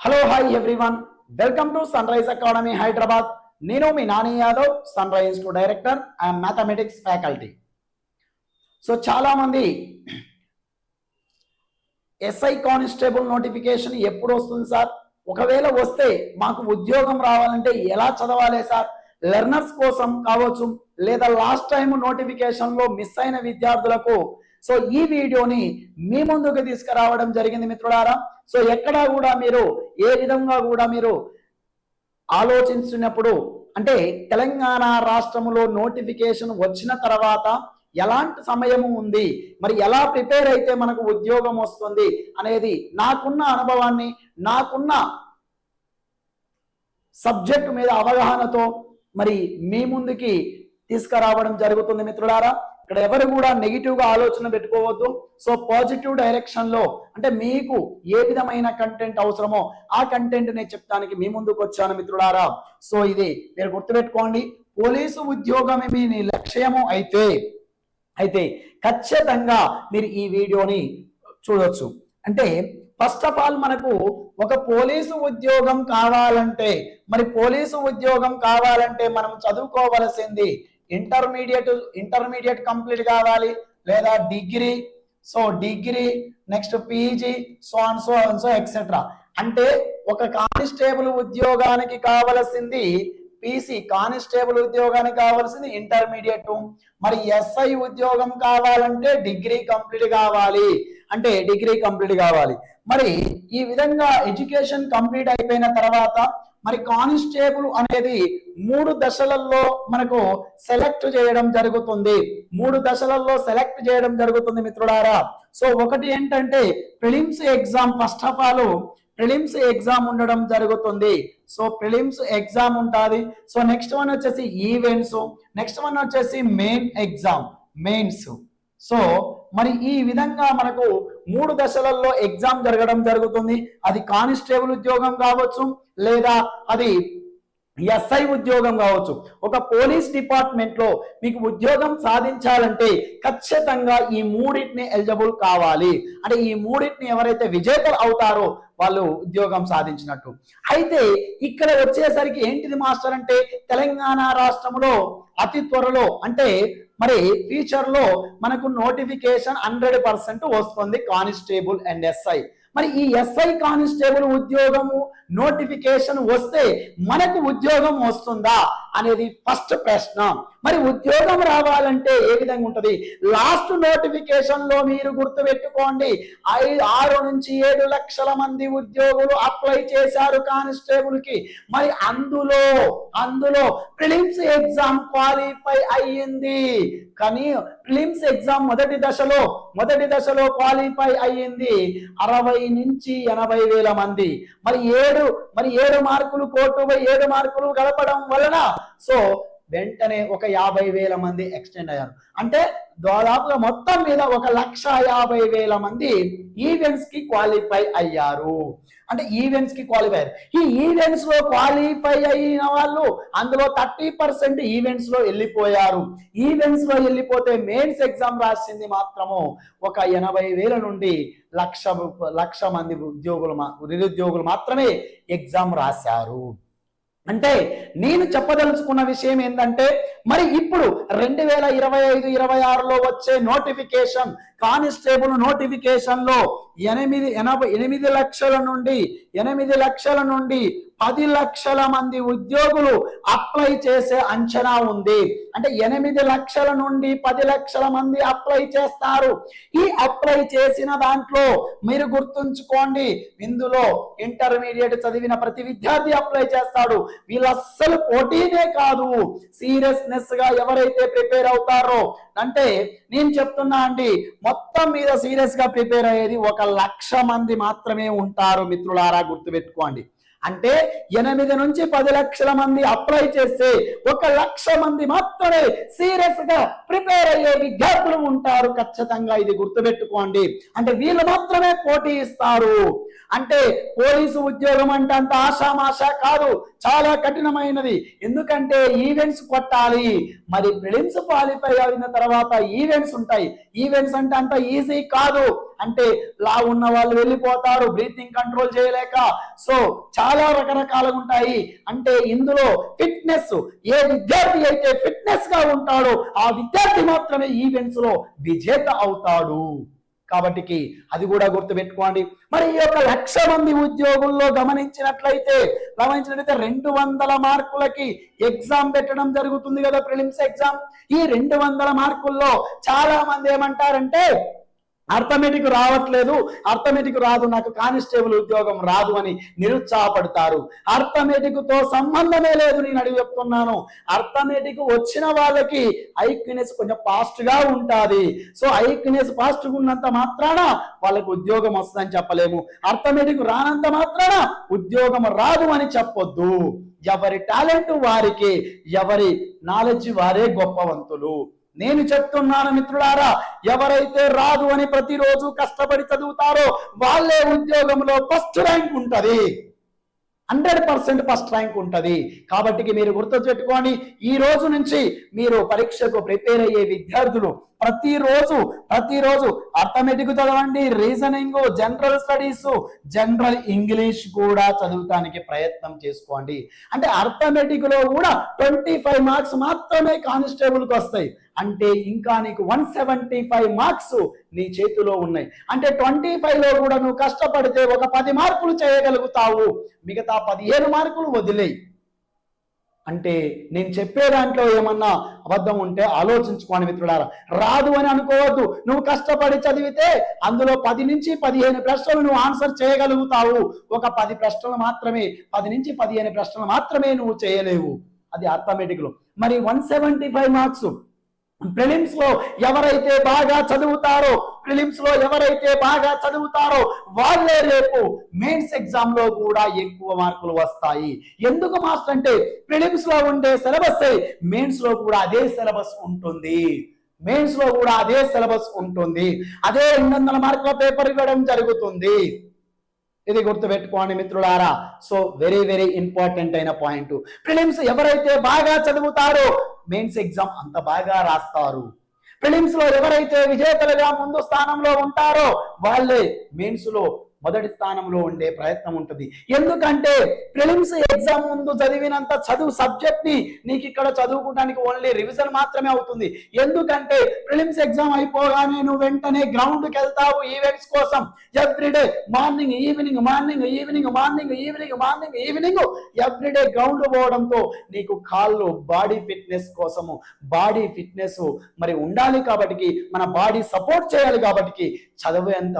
Hello hi everyone welcome to sunrise academy Hyderabad నేను మీ Nani Yadav sunrise to director and mathematics faculty so చాలా మంది SI constable notification ఎప్పుడు వస్తుంది sir? ఒకవేళ వస్తే మాకు ఉద్యోగం రావాలంటే ఎలా చదవాలి సార్? లెర్నర్స్ కోసం కావచ్చు లేదా లాస్ట్ టైం నోటిఫికేషన్లో మిస్ అయిన విద్యార్థులకు సో ఈ వీడియోని మీ ముందుకు తీసుకురావడం జరిగింది మిత్రులారా. సో ఎక్కడా కూడా మీరు ఏ విధంగా కూడా మీరు ఆలోచించినప్పుడు అంటే తెలంగాణ రాష్ట్రంలో నోటిఫికేషన్ వచ్చిన తర్వాత ఎలాంటి సమయము ఉంది మరి ఎలా ప్రిపేర్ అయితే మనకు ఉద్యోగం వస్తుంది అనేది నాకున్న అనుభవాన్ని నాకున్న సబ్జెక్టు మీద అవగాహనతో మరి మీ ముందుకి తీసుకురావడం జరుగుతుంది మిత్రులారా. ఇక్కడ ఎవరు కూడా నెగిటివ్గా ఆలోచన పెట్టుకోవద్దు. సో పాజిటివ్ డైరెక్షన్లో అంటే మీకు ఏ విధమైన కంటెంట్ అవసరమో ఆ కంటెంట్ నేను చెప్తానికి మీ ముందుకు వచ్చాను మిత్రులారా. సో ఇది మీరు గుర్తుపెట్టుకోండి. పోలీసు ఉద్యోగమే మీ లక్ష్యము అయితే అయితే ఖచ్చితంగా మీరు ఈ వీడియోని చూడొచ్చు. అంటే ఫస్ట్ ఆఫ్ ఆల్ మనకు ఒక పోలీసు ఉద్యోగం కావాలంటే మరి పోలీసు ఉద్యోగం కావాలంటే మనం చదువుకోవలసింది ఇంటర్మీడియట్ ఇంటర్మీడియట్ కంప్లీట్ కావాలి. లేదా degree so degree next PG so and so and so etcetera అంటే ఒక కానిస్టేబుల్ ఉద్యోగానికి కావలసింది పీసీ కానిస్టేబుల్ ఉద్యోగానికి కావాల్సింది ఇంటర్మీడియట్. మరి ఎస్ఐ ఉద్యోగం కావాలంటే డిగ్రీ కంప్లీట్ కావాలి. అంటే డిగ్రీ కంప్లీట్ కావాలి. మరి ఈ విధంగా ఎడ్యుకేషన్ కంప్లీట్ అయిపోయిన తర్వాత మరి కానిస్టేబుల్ అనేది మూడు దశలలో మనకు సెలెక్ట్ చేయడం జరుగుతుంది. మూడు దశలలో సెలెక్ట్ చేయడం జరుగుతుంది మిత్రుడారా సో ఒకటి ఏంటంటే prelims exam first of all prelims exam ఉండడం జరుగుతుంది. సో ప్రిలిమ్స్ ఎగ్జామ్ ఉంటుంది సో నెక్స్ట్ వన్ వచ్చేసి ఈవెంట్స్. నెక్స్ట్ వన్ వచ్చేసి మెయిన్ ఎగ్జామ్ మెయిన్స్. సో మరి ఈ విధంగా మనకు మూడు దశలలో ఎగ్జామ్ జరగడం జరుగుతుంది. అది కానిస్టేబుల్ ఉద్యోగం కావచ్చు లేదా అది ఎస్ఐ ఉద్యోగం కావచ్చు. ఒక పోలీస్ డిపార్ట్మెంట్లో మీకు ఉద్యోగం సాధించాలంటే ఖచ్చితంగా ఈ మూడింటిని ఎలిజిబుల్ కావాలి. అంటే ఈ మూడింటిని ఎవరైతే విజేతలు అవుతారో వాళ్ళు ఉద్యోగం సాధించినట్టు. అయితే ఇక్కడ వచ్చేసరికి ఏంటిది మాస్టర్ అంటే తెలంగాణ రాష్ట్రంలో అతి త్వరలో అంటే మరి ఫ్యూచర్లో మనకు నోటిఫికేషన్ హండ్రెడ్ పర్సెంట్ వస్తుంది కానిస్టేబుల్ అండ్ ఎస్ఐ. మరి ఈ ఎస్ఐ కానిస్టేబుల్ ఉద్యోగము నోటిఫికేషన్ వస్తే మనకు ఉద్యోగం వస్తుందా? అనేది ఫస్ట్ ప్రశ్న. మరి ఉద్యోగం రావాలంటే ఏ విధంగా ఉంటుంది? లాస్ట్ నోటిఫికేషన్లో మీరు గుర్తుపెట్టుకోండి. ఐదు ఆరు నుంచి ఏడు లక్షల మంది ఉద్యోగులు అప్లై చేశారు కానిస్టేబుల్కి. మరి అందులో అందులో ప్రిలిమ్స్ ఎగ్జామ్ క్వాలిఫై అయ్యింది. కానీ ప్రిలిమ్స్ ఎగ్జామ్ మొదటి దశలో మొదటి దశలో క్వాలిఫై అయ్యింది. అరవై నుంచి ఎనభై వేల మంది. మరి ఏడు మరి ఏడు మార్కులు కోర్టు ఏడు మార్కులు గడపడం వలన సో వెంటనే ఒక యాభై వేల మంది ఎక్స్టెండ్ అయ్యారు. అంటే దాదాపుగా మొత్తం మీద ఒక లక్ష యాభై వేల మంది ఈవెంట్స్కి క్వాలిఫై అయ్యారు. అంటే ఈవెంట్స్కి క్వాలిఫై అయ్యారు. ఈ ఈవెంట్స్లో క్వాలిఫై అయిన వాళ్ళు అందులో థర్టీ పర్సెంట్ ఈవెంట్స్లో వెళ్ళిపోయారు. ఈవెంట్స్లో వెళ్ళిపోతే మెయిన్స్ ఎగ్జామ్ రాసింది మాత్రము ఒక ఎనభై వేల నుండి లక్ష లక్ష మంది ఉద్యోగులు నిరుద్యోగులు మాత్రమే ఎగ్జామ్ రాశారు. అంటే నేను చెప్పదలుచుకున్న విషయం ఏంటంటే మరి ఇప్పుడు రెండు వేల ఇరవై ఐదు ఇరవై ఆరులో వచ్చే నోటిఫికేషన్ కానిస్టేబుల్ నోటిఫికేషన్లో ఎనిమిది ఎనభై ఎనిమిది లక్షల నుండి ఎనిమిది లక్షల నుండి పది లక్షల మంది ఉద్యోగులు అప్లై చేసే అంచనా ఉంది. అంటే ఎనిమిది లక్షల నుండి పది లక్షల మంది అప్లై చేస్తారు. ఈ అప్లై చేసిన దాంట్లో మీరు గుర్తుంచుకోండి ఇందులో ఇంటర్మీడియట్ చదివిన ప్రతి విద్యార్థి అప్లై చేస్తాడు. వీళ్ళు అస్సలు పోటీనే కాదు. సీరియస్నెస్గా ఎవరైతే ప్రిపేర్ అవుతారో అంటే నేను చెప్తున్నా అండి మొత్తం మీద సీరియస్గా ప్రిపేర్ అయ్యేది ఒక లక్ష మంది మాత్రమే ఉంటారు మిత్రులారా గుర్తుపెట్టుకోండి. అంటే ఎనిమిది నుంచి పది లక్షల మంది అప్లై చేస్తే ఒక లక్ష మంది మాత్రమే సీరియస్గా ప్రిపేర్ అయ్యే విద్యార్థులు ఉంటారు. ఖచ్చితంగా ఇది గుర్తుపెట్టుకోండి. అంటే వీళ్ళు మాత్రమే పోటీ ఇస్తారు. అంటే పోలీసు ఉద్యోగం అంటే అంత ఆశామాష కాదు చాలా కఠినమైనది. ఎందుకంటే ఈవెంట్స్ కొట్టాలి. మరి ప్రిలిమ్స్ క్వాలిఫై అయిన తర్వాత ఈవెంట్స్ ఉంటాయి. ఈవెంట్స్ అంటే అంత ఈజీ కాదు. అంటే లా ఉన్న వాళ్ళు వెళ్ళిపోతారు బ్రీతింగ్ కంట్రోల్ చేయలేక. సో చాలా రకరకాలుగా ఉంటాయి. అంటే ఇందులో ఫిట్నెస్ ఏ విద్యార్థి అయితే ఫిట్నెస్గా ఉంటాడో ఆ విద్యార్థి మాత్రమే ఈవెంట్స్లో విజేత అవుతాడు. కాబట్టి అది కూడా గుర్తుపెట్టుకోండి. మరి ఈ యొక్క లక్ష మంది ఉద్యోగుల్లో గమనించినట్లయితే గమనించినట్లయితే రెండు వందల మార్కులకి ఎగ్జామ్ పెట్టడం జరుగుతుంది కదా ప్రిలిమ్స్ ఎగ్జామ్. ఈ రెండు వందల మార్కుల్లో చాలా మంది ఏమంటారంటే అర్థమెటిక్ రావట్లేదు అర్థమెటిక్ రాదు నాకు కానిస్టేబుల్ ఉద్యోగం రాదు అని నిరుత్సాహపడతారు. అర్థమెటిక్తో సంబంధమే లేదు నేను అడిగి చెప్తున్నాను. అర్థమెటిక్ వచ్చిన వాళ్ళకి ఐక్యునెస్ కొంచెం ఫాస్ట్గా ఉంటుంది. సో ఐక్యునెస్ ఫాస్ట్ ఉన్నంత మాత్రాన వాళ్ళకి ఉద్యోగం వస్తుందని చెప్పలేము. అర్థమెటిక్ రానంత మాత్రాన ఉద్యోగం రాదు అని చెప్పొద్దు. ఎవరి టాలెంట్ వారికి ఎవరి నాలెడ్జ్ వారే గొప్పవంతులు. నేను చెప్తున్నాను మిత్రులారా ఎవరైతే రాదు అని ప్రతిరోజు కష్టపడి చదువుతారో వాళ్ళే ఉద్యోగంలో ఫస్ట్ ర్యాంక్ ఉంటుంది. హండ్రెడ్ పర్సెంట్ ఫస్ట్ ర్యాంక్ ఉంటది. కాబట్టి మీరు గుర్తు పెట్టుకొని ఈ రోజు నుంచి మీరు పరీక్షకు ప్రిపేర్ అయ్యే విద్యార్థులు ప్రతిరోజు ప్రతిరోజు అర్థమెటిక్ చదవండి reasoning general studies general English కూడా చదువుతానికి ప్రయత్నం చేసుకోండి. అంటే అర్థమెటిక్లో కూడా ట్వంటీ ఫైవ్ మార్క్స్ మాత్రమే కానిస్టేబుల్కి వస్తాయి. అంటే ఇంకా నీకు వన్ సెవెంటీ ఫైవ్ మార్క్స్ నీ చేతిలో ఉన్నాయి. అంటే ట్వంటీ ఫైవ్లో కూడా నువ్వు కష్టపడితే ఒక పది మార్కులు చేయగలుగుతావు. మిగతా పదిహేను మార్కులు వదిలేయి. అంటే నేను చెప్పే దాంట్లో ఏమన్నా అబద్ధం ఉంటే ఆలోచించుకోండి మిత్రులారా. రాదు అని అనుకోవద్దు. నువ్వు కష్టపడి చదివితే అందులో పది నుంచి పదిహేను ప్రశ్నలు నువ్వు ఆన్సర్ చేయగలుగుతావు. ఒక పది ప్రశ్నలు మాత్రమే పది నుంచి పదిహేను ప్రశ్నలు మాత్రమే నువ్వు చేయలేవు. అది అర్థమెటిక్లో మరి వన్ సెవెంటీ ఫైవ్ మార్క్స్ ప్రిలిమ్స్లో ఎవరైతే బాగా చదువుతారో ప్రిలిమ్స్లో ఎవరైతే బాగా చదువుతారో వాళ్ళే రేపు మెయిన్స్ ఎగ్జామ్లో కూడా ఎక్కువ మార్కులు వస్తాయి. ఎందుకు మాస్టర్ అంటే ప్రిలిమ్స్లో ఉండే సిలబస్ మెయిన్స్లో కూడా అదే సిలబస్ ఉంటుంది. మెయిన్స్లో కూడా అదే సిలబస్ ఉంటుంది. అదే రెండు వందల మార్కుల పేపర్ ఇవ్వడం జరుగుతుంది. ఇది గుర్తు పెట్టుకోండి మిత్రులారా. సో వెరీ వెరీ ఇంపార్టెంట్ అయిన పాయింట్. ప్రిలిమ్స్ ఎవరైతే బాగా చదువుతారో మెయిన్స్ ఎగ్జామ్ అంత బాగా రాస్తారు. ప్రిలిమ్స్లో ఎవరైతే విజేతలుగా ముందు స్థానంలో ఉంటారో వాళ్ళే మెయిన్స్లో మొదటి స్థానంలో ఉండే ప్రయత్నం ఉంటుంది. ఎందుకంటే ప్రిలిమ్స్ ఎగ్జామ్ ముందు చదివినంత చదువు సబ్జెక్ట్ని నీకు ఇక్కడ చదువుకోవడానికి ఓన్లీ రివిజన్ మాత్రమే అవుతుంది. ఎందుకంటే ప్రిలిమ్స్ ఎగ్జామ్ అయిపోగానే నువ్వు వెంటనే గ్రౌండ్కి వెళ్తావు ఈవెంట్స్ కోసం. Everyday morning evening morning evening morning evening morning evening everyday ground పోవడంతో నీకు కాళ్ళు బాడీ ఫిట్నెస్ కోసము బాడీ ఫిట్నెస్ మరి ఉండాలి కాబట్టి మన బాడీ సపోర్ట్ చేయాలి కాబట్టి చదువు ఎంత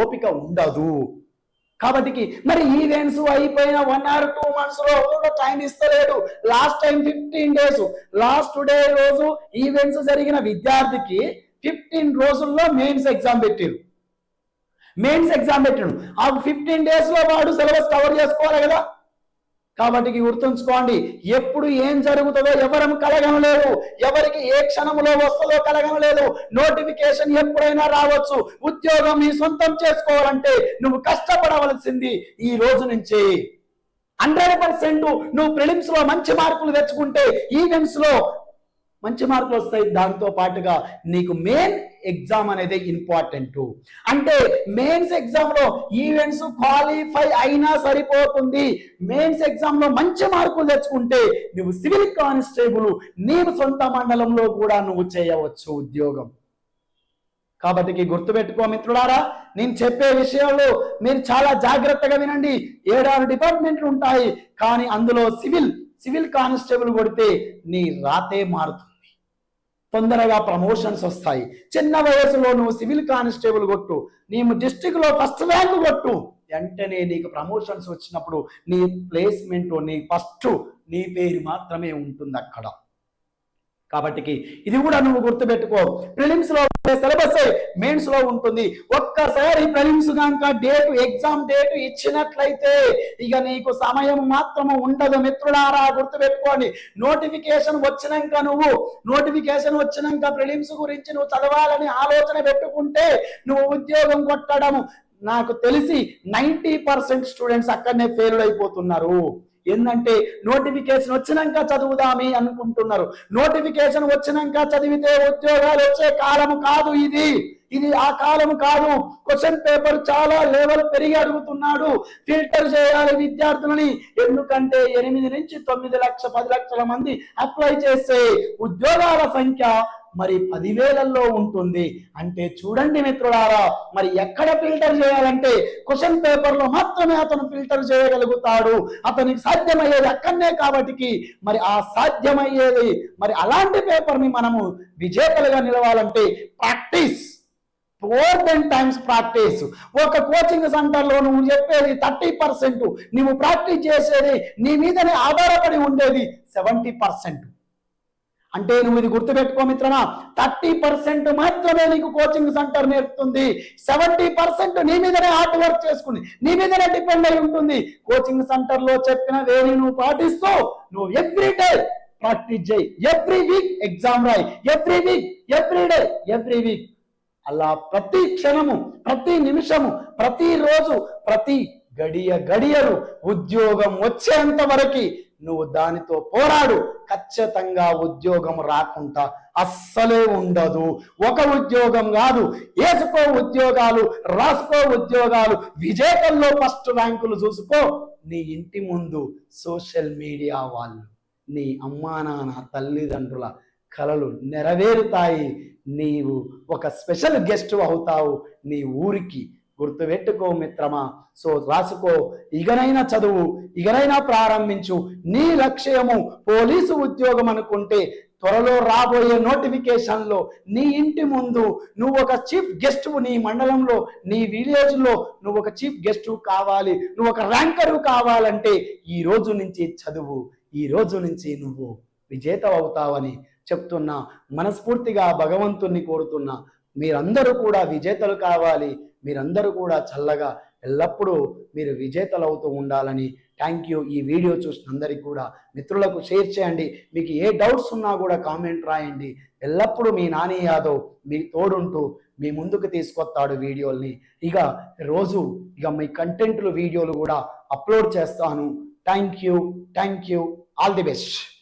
ఓపిక ఉండదు. కాబట్టి మరి ఈవెంట్స్ అయిపోయిన వన్ ఆర్ టూ మంత్స్లో కూడా time ఇస్తలేడు. Last time fifteen days last day రోజు ఈవెంట్స్ జరిగిన విద్యార్థికి ఫిఫ్టీన్ రోజుల్లో మెయిన్స్ ఎగ్జామ్ పెట్టారు. మెయిన్స్ ఎగ్జామ్ పెట్టాడు. ఆ ఫిఫ్టీన్ డేస్లో వాడు సిలబస్ కవర్ చేసుకోవాలి కదా. కాబట్టి గుర్తుంచుకోండి ఎప్పుడు ఏం జరుగుతుందో ఎవరం కలగనలేదు ఎవరికి ఏ క్షణంలో వస్తుందో కలగనలేదు నోటిఫికేషన్ ఎప్పుడైనా రావచ్చు. ఉద్యోగం నీ సొంతం చేసుకోవాలంటే నువ్వు కష్టపడవలసింది ఈ రోజు నుంచి. హండ్రెడ్ పర్సెంట్ నువ్వు ప్రిలిమ్స్లో మంచి మార్కులు తెచ్చుకుంటే ఈవెంట్స్లో మంచి మార్కులు వస్తాయి. దాంతో పాటుగా నీకు మెయిన్ ఎగ్జామ్ అనేది ఇంపార్టెంట్ అంటే మెయిన్స్ ఎగ్జామ్లో ఈవెంట్స్ క్వాలిఫై అయినా సరిపోతుంది. మెయిన్స్ ఎగ్జామ్లో మంచి మార్కులు తెచ్చుకుంటే నువ్వు సివిల్ కానిస్టేబుల్ నీవు సొంత మండలంలో కూడా నువ్వు చేయవచ్చు ఉద్యోగం. కాబట్టి గుర్తుపెట్టుకో మిత్రులారా నేను చెప్పే విషయంలో మీరు చాలా జాగ్రత్తగా వినండి. ఏడాది డిపార్ట్మెంట్లు ఉంటాయి కానీ అందులో సివిల్ సివిల్ కానిస్టేబుల్ కొడితే నీ రాతే మారుతుంది. తొందరగా ప్రమోషన్స్ వస్తాయి. చిన్న వయసులో నువ్వు సివిల్ కానిస్టేబుల్ కొట్టు. నీవు డిస్టిక్లో ఫస్ట్ ర్యాంక్ కొట్టు. వెంటనే నీకు ప్రమోషన్స్ వచ్చినప్పుడు నీ ప్లేస్మెంట్ నీ ఫస్ట్ నీ పేరు మాత్రమే ఉంటుంది అక్కడ కాబట్టి ఇది కూడా నువ్వు గుర్తుపెట్టుకో. ప్రిలిమ్స్లో సిలబస్ మెయిన్స్లో ఉంటుంది. ఒక్కసారి ప్రిలిమ్స్ కనుక డేట్ ఎగ్జామ్ డేట్ ఇచ్చినట్లయితే ఇక నీకు సమయం మాత్రము ఉండదు మిత్రులారా గుర్తుపెట్టుకోండి. నోటిఫికేషన్ వచ్చినాక నువ్వు నోటిఫికేషన్ వచ్చినాక ప్రిలిమ్స్ గురించి నువ్వు చదవాలని ఆలోచన పెట్టుకుంటే నువ్వు ఉద్యోగం కొట్టడం నాకు తెలిసి నైంటీ పర్సెంట్ స్టూడెంట్స్ అక్కడనే ఫెయిల్ అయిపోతున్నారు. ఏంటంటే నోటిఫికేషన్ వచ్చినాక చదువుదామి అనుకుంటున్నారు. నోటిఫికేషన్ వచ్చినాక చదివితే ఉద్యోగాలు వచ్చే కాలం కాదు ఇది. ఇది ఆ కాలం కాదు. క్వశ్చన్ పేపర్ చాలా లెవెల్ పెరిగి అడుగుతున్నాడు. ఫిల్టర్ చేయాలి విద్యార్థులని. ఎందుకంటే ఎనిమిది నుంచి తొమ్మిది లక్ష పది లక్షల మంది అప్లై చేసే ఉద్యోగాల సంఖ్య మరి పదివేలల్లో ఉంటుంది. అంటే చూడండి మిత్రులారా మరి ఎక్కడ ఫిల్టర్ చేయాలంటే క్వశ్చన్ పేపర్లో మాత్రమే అతను ఫిల్టర్ చేయగలుగుతాడు. అతనికి సాధ్యమయ్యేది అక్కడనే కాబట్టికి మరి ఆ సాధ్యమయ్యేది మరి అలాంటి పేపర్ని మనము విజేతలుగా నిలవాలంటే practice four ten times practice ఒక కోచింగ్ సెంటర్లో నువ్వు చెప్పేది థర్టీ పర్సెంట్ నువ్వు ప్రాక్టీస్ చేసేది నీ మీదనే ఆధారపడి ఉండేది సెవెంటీ పర్సెంట్ అంటే నువ్వు ఇది గుర్తుపెట్టుకో మిత్రమా థర్టీ పర్సెంట్ మాత్రమే నీకు కోచింగ్ సెంటర్ నేర్పుతుంది. సెవెంటీ పర్సెంట్ నీ మీదనే హార్డ్ వర్క్ చేసుకుని నీ మీదనే డిపెండ్ అయి ఉంటుంది. కోచింగ్ సెంటర్లో చెప్పిన వేని నువ్వు పాటిస్తూ నువ్వు ఎవ్రీ డే ప్రాక్టీస్ చేయి. ఎవ్రీ వీక్ ఎగ్జామ్ రాయి. Every week every day every week అలా ప్రతి క్షణము ప్రతి నిమిషము ప్రతి రోజు ప్రతి గడియ గడియలు ఉద్యోగం వచ్చేంత వరకు నువ్వు దానితో పోరాడు. ఖచ్చితంగా ఉద్యోగం రాకుండా అస్సలే ఉండదు. ఒక ఉద్యోగం కాదు. వేసుకో ఉద్యోగాలు రాసుకో ఉద్యోగాలు విజేతల్లో ఫస్ట్ ర్యాంకులు చూసుకో. నీ ఇంటి ముందు సోషల్ మీడియా వాళ్ళు నీ అమ్మా నాన్న తల్లిదండ్రుల కలలు నెరవేరుతాయి. నీవు ఒక స్పెషల్ గెస్ట్ అవుతావు. నీ ఊరికి గుర్తుపెట్టుకో మిత్రమా. సో రాసుకో. ఇకనైనా చదువు ఇగనైనా ప్రారంభించు. నీ లక్ష్యము పోలీసు ఉద్యోగం అనుకుంటే త్వరలో రాబోయే నోటిఫికేషన్లో నీ ఇంటి ముందు నువ్వు ఒక చీఫ్ గెస్ట్ నీ మండలంలో నీ విలేజ్లో నువ్వు ఒక చీఫ్ గెస్ట్ కావాలి. నువ్వు ఒక ర్యాంకరు కావాలంటే ఈ రోజు నుంచి చదువు ఈ రోజు నుంచి నువ్వు విజేత అవుతావని చెప్తున్నా మనస్ఫూర్తిగా భగవంతుణ్ణి కోరుతున్నా మీరందరూ కూడా విజేతలు కావాలి మీరందరూ కూడా చల్లగా ఎల్లప్పుడూ మీరు విజేతలు అవుతూ ఉండాలని థ్యాంక్ యూ ఈ వీడియో చూసిన అందరికీ కూడా మిత్రులకు షేర్ చేయండి. మీకు ఏ డౌట్స్ ఉన్నా కూడా కామెంట్ రాయండి. ఎల్లప్పుడూ మీ నాని యాదవ్ మీ తోడుంటూ మీ ముందుకు తీసుకొస్తాడు వీడియోల్ని. ఇక రోజు ఇక మీ కంటెంట్లు వీడియోలు కూడా అప్లోడ్ చేస్తాను. Thank you thank you all the best